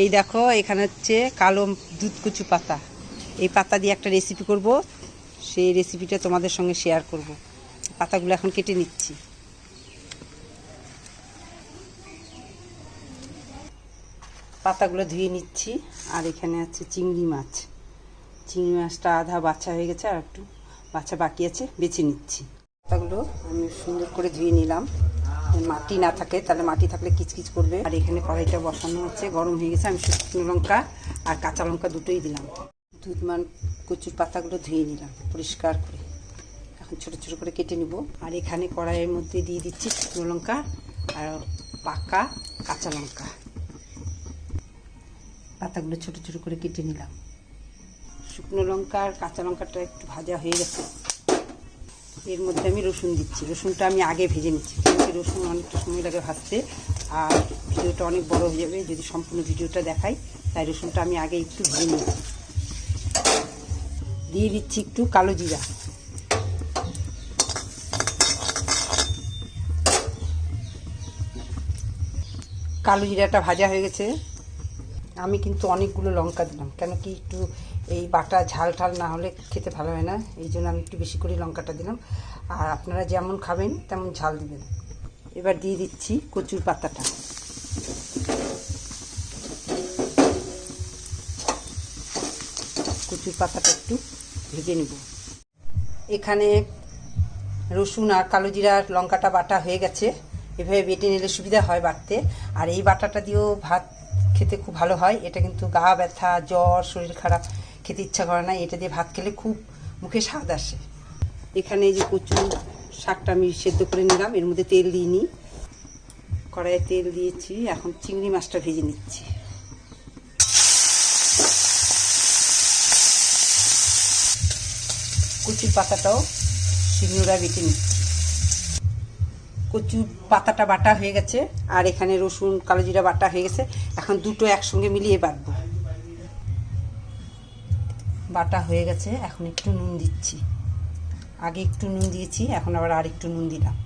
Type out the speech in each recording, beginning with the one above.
এই দেখো, এখানে হচ্ছে কালো দুধ কুচু পাতা। এই পাতা দিয়ে একটা রেসিপি করব। সেই রেসিপিটা তোমাদের সঙ্গে শেয়ার করব। পাতাগুলো এখন কেটে নিচ্ছি। পাতাগুলো ধুয়ে নিচ্ছি। আর এখানে আছে চিংড়ি মাছ। চিংড়ি মাছটা আধা বাচ্চা হয়ে গেছে, আর একটু বাচ্চা বাকি আছে, বেছে নিচ্ছি। পাতাগুলো আমি সুন্দর করে ধুয়ে নিলাম। মাটি না থাকে, তাহলে মাটি থাকলে কিচকিচ করবে। আর এখানে কড়াইটা বসানো হচ্ছে গরম হয়ে গেছে, আমি শুকনো লঙ্কা আর কাঁচা লঙ্কা দুটোই দিলাম। দুধ মান কচুর পাতাগুলো ধুয়ে নিলাম, পরিষ্কার করে। এখন ছোট ছোট করে কেটে নিব। আর এখানে কড়াইয়ের মধ্যে দিয়ে দিচ্ছি শুকনো লঙ্কা আর পাকা কাঁচা লঙ্কা। পাতাগুলো ছোট ছোট করে কেটে নিলাম। শুকনো লঙ্কা আর কাঁচা লঙ্কাটা একটু ভাজা হয়ে গেছে। এর মধ্যে আমি রসুন দিচ্ছি। রসুনটা আমি আগে ভেজে নিচ্ছি। কিন্তু রসুন অনেকটা সময় লাগে ভাজতে, আর ভিডিওটা অনেক বড় হয়ে যাবে, যদি সম্পূর্ণ ভিডিওটা দেখাই, তাই রসুনটা আমি আগে একটু ভেজে নিচ্ছি। দিয়ে দিচ্ছি একটু কালো জিরা। কালো জিরাটা ভাজা হয়ে গেছে। আমি কিন্তু অনেকগুলো লঙ্কা দিলাম, কেন কি একটু এই বাটা ঝাল ঠাল না হলে খেতে ভালো হয় না। এই জন্য আমি একটু বেশি করে লঙ্কাটা দিলাম। আর আপনারা যেমন খাবেন, তেমন ঝাল দিবেন। এবার দিয়ে দিচ্ছি কচুর পাতাটা। কচুর পাতাটা একটু ভেজে নেব। এখানে রসুন আর কালো জিরা লঙ্কাটা বাটা হয়ে গেছে। এভাবে বেটে নিলে সুবিধা হয় বাটতে। আর এই বাটাটা দিয়েও ভাত খেতে খুব ভালো হয়। এটা কিন্তু গা ব্যথা, জ্বর, শরীর খারাপ খেতে ইচ্ছা করে না, এটা দিয়ে ভাত খেলে খুব মুখে স্বাদ আসে। এখানে যে কচু শাকটা আমি সেদ্ধ করে নিলাম, এর মধ্যে তেল দিইনি কড়াইয়ে তেল দিয়েছি, এখন চিংড়ি মাছটা ভেজে নিচ্ছি। কচুর পাতাটাও শিলনোড়া বেটে নিচ্ছি। কচু পাতাটা বাটা হয়ে গেছে, আর এখানে রসুন, কালো জিরা বাটা হয়ে গেছে। এখন দুটো একসঙ্গে মিলিয়ে বাটবো। বাটা হয়ে গেছে, এখন একটু নুন দিচ্ছি। আগে একটু নুন দিয়েছি, এখন আবার আর একটু নুন দিলাম।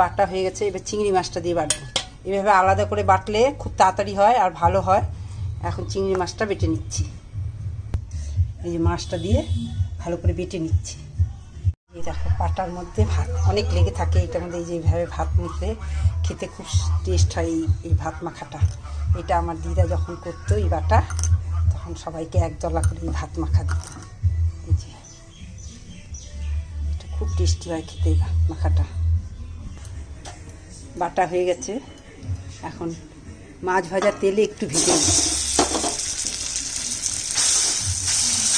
বাটা হয়ে গেছে, এবার চিংড়ি মাছটা দিয়ে বাটবো। এভাবে আলাদা করে বাটলে খুব তাড়াতাড়ি হয় আর ভালো হয়। এখন চিংড়ি মাছটা বেটে নিচ্ছি। এই যে মাছটা দিয়ে ভালো করে বেটে নিচ্ছি। এই দেখো পাটার মধ্যে ভাত অনেক লেগে থাকে, এটার মধ্যে এই যে এইভাবে ভাত মুখলে খেতে খুব টেস্ট হয় এই ভাত মাখাটা। এটা আমার দিদা যখন করতো, এই বাটা তখন সবাইকে একদলা করে এই ভাত মাখা দিত। এই যে, এটা খুব টেস্টি হয় খেতে ভাত মাখাটা। বাটা হয়ে গেছে। এখন মাছ ভাজার তেলে একটু ভেজে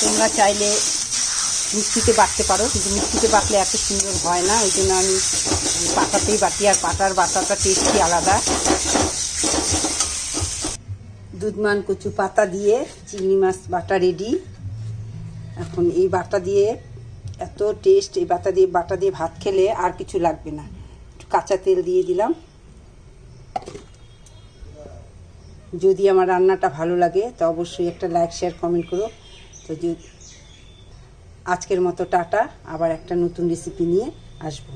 তোমরা চাইলে মিক্সিতে বাটতে পারো, কিন্তু মিক্সিতে বাটলে এত সুন্দর হয় না, ওই জন্য আমি পাতাতেই বাটি, আর পাতার বাটাটা টেস্টই আলাদা। দুধমান কচু পাতা দিয়ে চিংড়ি মাছ বাটা রেডি এখন এই বাটা দিয়ে এত টেস্ট এই বাটা দিয়ে বাটা দিয়ে ভাত খেলে আর কিছু লাগবে না। একটু কাঁচা তেল দিয়ে দিলাম। যদি আমার রান্নাটা ভালো লাগে, তো অবশ্যই একটা লাইক শেয়ার কমেন্ট করো। তো আজকের মতো টাটা, আবার একটা নতুন রেসিপি নিয়ে আসব।